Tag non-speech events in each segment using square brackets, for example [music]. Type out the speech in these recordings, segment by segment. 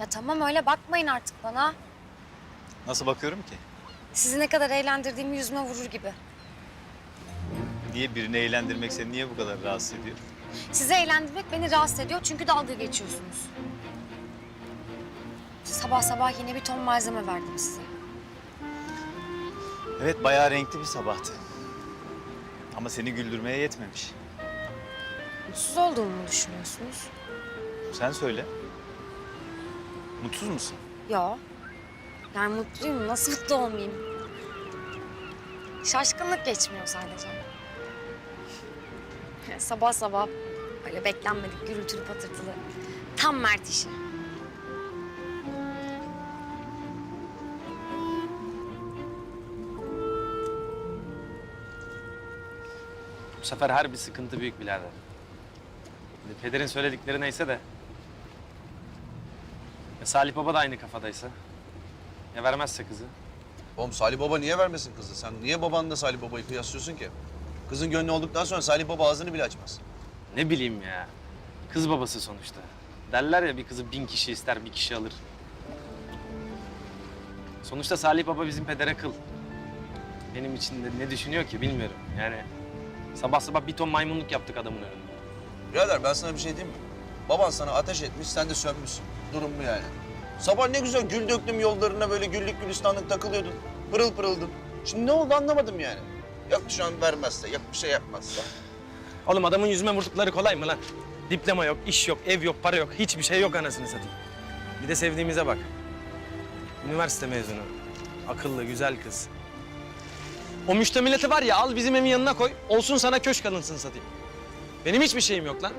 Ya tamam öyle bakmayın artık bana. Nasıl bakıyorum ki? Sizi ne kadar eğlendirdiğimi yüzüme vurur gibi. Niye birini eğlendirmek seni niye bu kadar rahatsız ediyor? Sizi eğlendirmek beni rahatsız ediyor çünkü dalga geçiyorsunuz. Sabah sabah yine bir ton malzeme verdim size. Evet bayağı renkli bir sabahtı. Ama seni güldürmeye yetmemiş. Mutsuz olduğumu mu düşünüyorsunuz? Sen söyle. Mutsuz musun? Yo. Yani mutluyum. Nasıl mutlu olmayayım? Şaşkınlık geçmiyor sadece. sabah sabah böyle beklenmedik gürültülü patırtılı. Tam Mert işi. Bu sefer her bir sıkıntı büyük birader. Pederin söyledikleri neyse de. Ya Salih Baba da aynı kafadaysa. Ya vermezse kızı. Oğlum Salih Baba niye vermesin kızı? Sen niye babanla Salih Baba'yı kıyaslıyorsun ki? Kızın gönlü olduktan sonra Salih Baba ağzını bile açmaz. Ne bileyim ya. Kız babası sonuçta. Derler ya bir kızı bin kişi ister bir kişi alır. Sonuçta Salih Baba bizim pedere kıl. Benim için de ne düşünüyor ki bilmiyorum. Yani sabah sabah bir ton maymunluk yaptık adamın önünde. Birader ben sana bir şey diyeyim mi? Baban sana ateş etmiş, sen de sönmüşsün. Durum bu yani. Sabah ne güzel gül döktüm yollarına böyle güllük gülistanlık takılıyordun. Pırıl pırıldın. Şimdi ne oldu anlamadım yani. Yok şu an vermezse, yok bir şey yapmazsa. Oğlum adamın yüzüme vurdukları kolay mı lan? Diploma yok, iş yok, ev yok, para yok. Hiçbir şey yok anasını satayım. Bir de sevdiğimize bak. Üniversite mezunu. Akıllı, güzel kız. O müştemileti var ya al bizim evin yanına koy. Olsun sana köşk alınsın satayım. Benim hiçbir şeyim yok lan.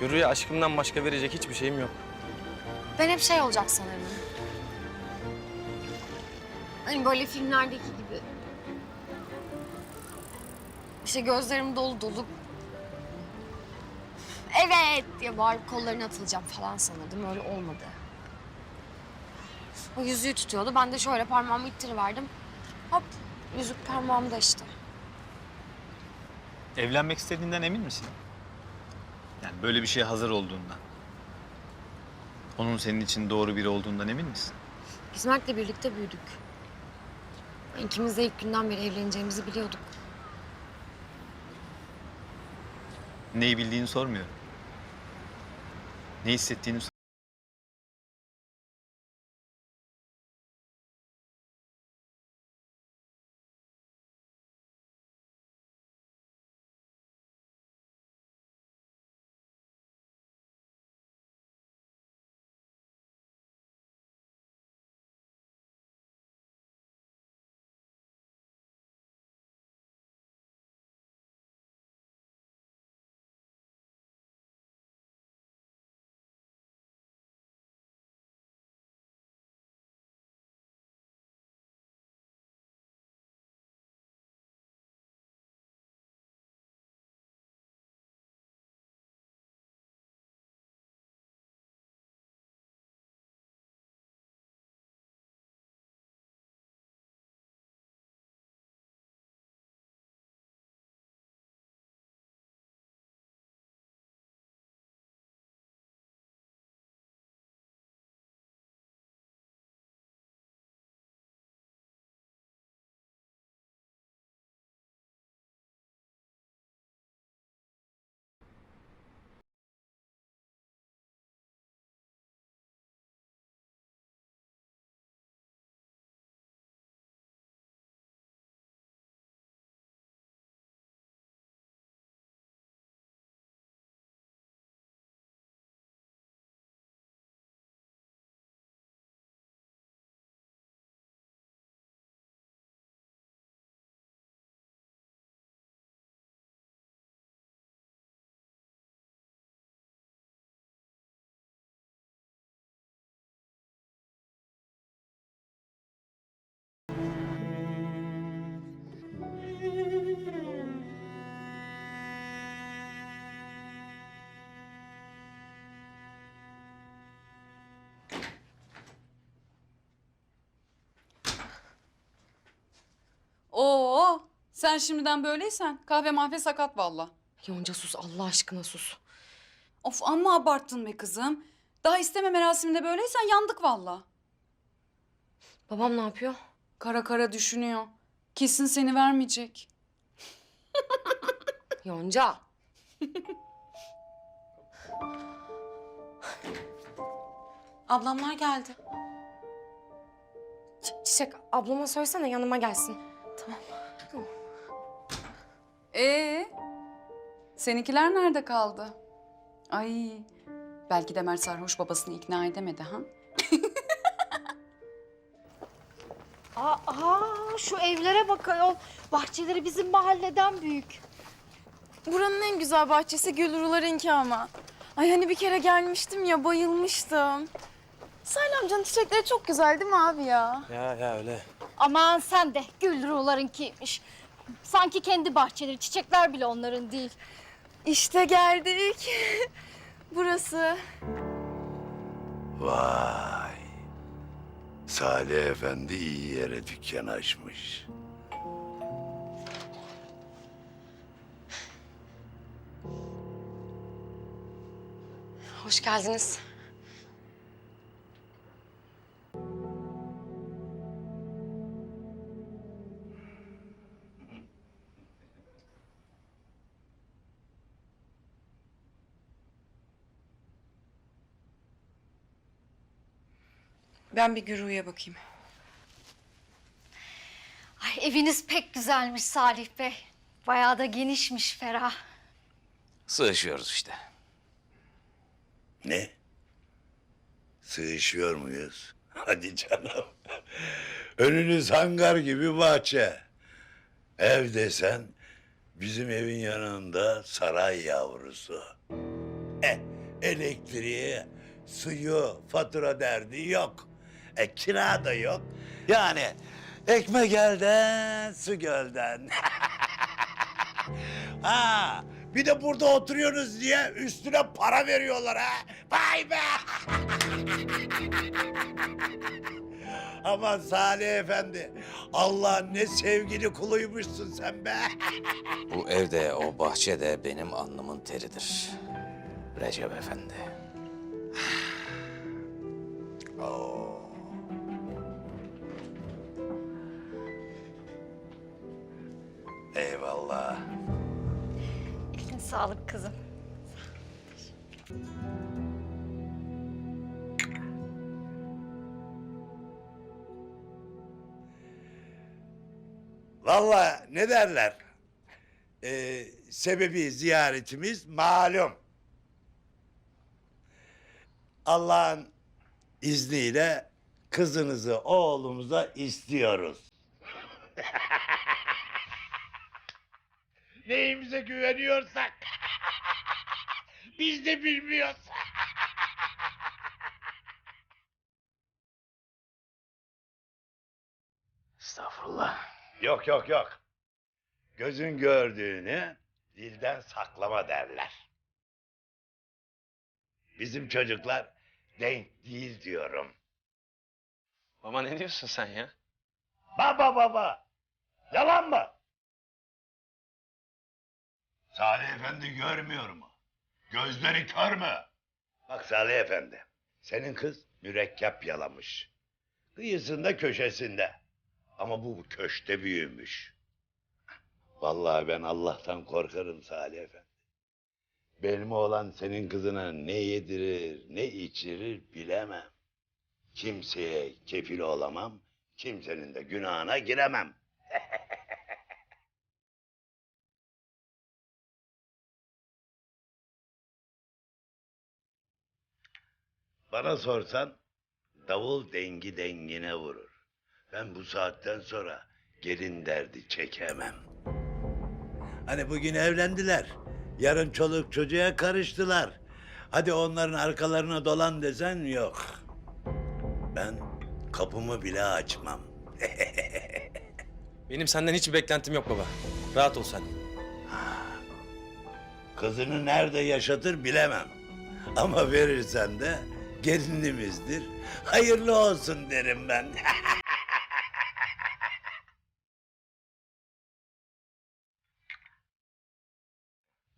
Yürüye aşkımdan başka verecek hiçbir şeyim yok. Ben hep şey olacak sanırım. Hani böyle filmlerdeki gibi. İşte gözlerim dolu dolu. Evet diye bağırıp kollarına atılacağım falan sanırdım. Öyle olmadı. O yüzüğü tutuyordu. Ben de şöyle parmağımı ittiriverdim. Hop yüzük parmağımda işte. Evlenmek istediğinden emin misin? Yani böyle bir şeye hazır olduğundan. Onun senin için doğru biri olduğundan emin misin? Biz Mert'le birlikte büyüdük. İkimiz de ilk günden beri evleneceğimizi biliyorduk. Neyi bildiğini sormuyorum. Ne hissettiğini sen şimdiden böyleysen kahve mahve sakat valla. Yonca sus Allah aşkına sus. Of amma abarttın be kızım. Daha isteme merasiminde böyleysen yandık valla. Babam ne yapıyor? Kara kara düşünüyor. Kesin seni vermeyecek. [laughs] Yonca. Ablamlar geldi. Ç- Çiçek ablama söylesene yanıma gelsin. Ee, seninkiler nerede kaldı? Ay, belki de Mert sarhoş babasını ikna edemedi ha? [laughs] Aa, şu evlere bak ayol. Bahçeleri bizim mahalleden büyük. Buranın en güzel bahçesi Gülrular'ınki ama. Ay hani bir kere gelmiştim ya bayılmıştım. Salih amcanın çiçekleri çok güzel değil mi abi ya? Ya ya öyle. Aman sen de Gülrular'ınkiymiş. Sanki kendi bahçeleri, çiçekler bile onların değil. İşte geldik. Burası. Vay. Salih Efendi iyi yere dükkan açmış. Hoş geldiniz. Ben bir Güru'ya bakayım. Ay eviniz pek güzelmiş Salih Bey. Bayağı da genişmiş, ferah. Sığışıyoruz işte. Ne? Sığışıyor muyuz? [laughs] Hadi canım. Önünüz hangar gibi bahçe. Ev desen bizim evin yanında saray yavrusu. E, elektriği, suyu, fatura derdi yok. E, kira da yok. Yani ekmek elden, su gölden. [laughs] ha, bir de burada oturuyorsunuz diye üstüne para veriyorlar ha. Vay be! [laughs] Aman Salih Efendi, Allah ne sevgili kuluymuşsun sen be. [laughs] Bu evde, o bahçede benim alnımın teridir. Recep Efendi. Oo. Eyvallah. Elin sağlık kızım. Vallahi ne derler? Ee, sebebi ziyaretimiz malum. Allah'ın izniyle kızınızı oğlumuza istiyoruz. [laughs] Neyimize güveniyorsak [laughs] biz de bilmiyoruz. [laughs] Estağfurullah. Yok yok yok. Gözün gördüğünü dilden saklama derler. Bizim çocuklar denk değil diyorum. Baba ne diyorsun sen ya? Baba baba. Yalan mı? Salih Efendi görmüyor mu? Gözleri kör mü? Bak Salih Efendi. Senin kız mürekkep yalamış. Kıyısında köşesinde. Ama bu köşte büyümüş. Vallahi ben Allah'tan korkarım Salih Efendi. Benim oğlan senin kızına ne yedirir, ne içirir bilemem. Kimseye kefil olamam, kimsenin de günahına giremem. [laughs] Bana sorsan davul dengi dengine vurur. Ben bu saatten sonra gelin derdi çekemem. Hani bugün evlendiler. Yarın çoluk çocuğa karıştılar. Hadi onların arkalarına dolan desen yok. Ben kapımı bile açmam. Benim senden hiçbir beklentim yok baba. Rahat ol sen. Kızını nerede yaşatır bilemem. Ama verirsen de gelinimizdir. Hayırlı olsun derim ben. [laughs]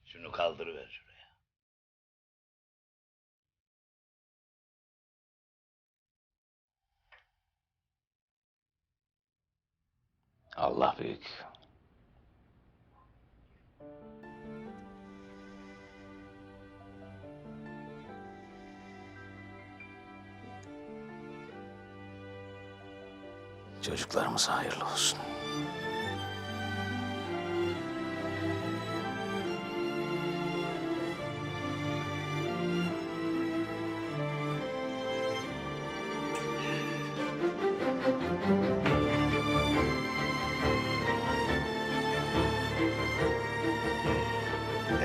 Şunu kaldırıver şuraya. Allah büyük. Çocuklarımız hayırlı olsun.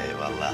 Eyvallah.